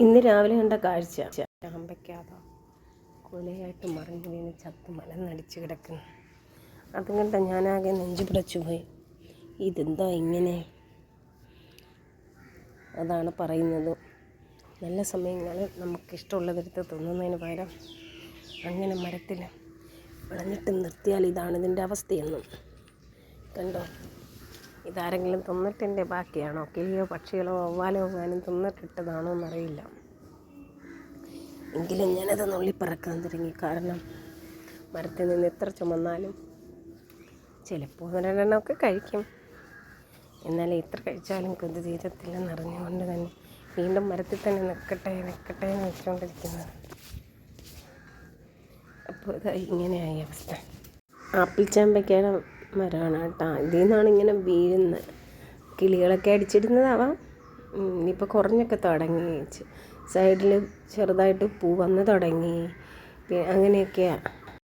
ഇന്ന് രാവിലെ കണ്ട കാഴ്ച. ചാമ്പയ്ക്കാതോ. കൊലയായിട്ട് മറിഞ്ഞു വീണ് ചത്ത് മലന്നടിച്ച് കിടക്കുന്നു. അതും കണ്ട ഞാനാകെ നെഞ്ചു പിടച്ചു പോയി. ഇതെന്താ ഇങ്ങനെ? അതാണ് പറയുന്നത്. നല്ല സമയങ്ങളിൽ നമുക്കിഷ്ടമുള്ളതെടുത്ത് തിന്നുന്നതിന് പകരം അങ്ങനെ മരത്തിൽ വിളഞ്ഞിട്ട് നിർത്തിയാൽ ഇതാണ് ഇതിന്റെ അവസ്ഥയെന്നും. കണ്ടോ? ഇതാരെങ്കിലും തിന്നിട്ടിന്റെ ബാക്കിയാണോ? കിളിയോ പക്ഷികളോ വവ്വാലോ എങ്ങാനും തിന്നിട്ടിട്ടതാണോ എന്നറിയില്ല. എങ്കിലും ഞാനത് നുള്ളിപ്പറക്കാൻ തുടങ്ങി. കാരണം മരത്തിൽ നിന്ന് എത്ര ചുമന്നാലും ചിലപ്പോൾ ഒരെണ്ണമൊക്കെ കഴിക്കും. എന്നാൽ എത്ര കഴിച്ചാലും കൊതി തീരത്തില്ലെന്നറിഞ്ഞുകൊണ്ട് തന്നെ വീണ്ടും മരത്തിൽ തന്നെ നിൽക്കട്ടെ നിൽക്കട്ടെ എന്ന് വെച്ചുകൊണ്ടിരിക്കുന്നത്. അപ്പോൾ ഇത് ഇങ്ങനെയായി അവസ്ഥ. ആപ്പിൾ ചാമ്പയ്ക്കയുടെ മരമാണ് കേട്ടോ. ഇതിൽ നിന്നാണ് ഇങ്ങനെ വീഴുന്നത്. കിളികളൊക്കെ അടിച്ചിടുന്നതാവാം. ഇപ്പോൾ കുറഞ്ഞൊക്കെ തുടങ്ങി. സൈഡിൽ ചെറുതായിട്ട് പൂ വന്ന് തുടങ്ങി. അങ്ങനെയൊക്കെയാണ്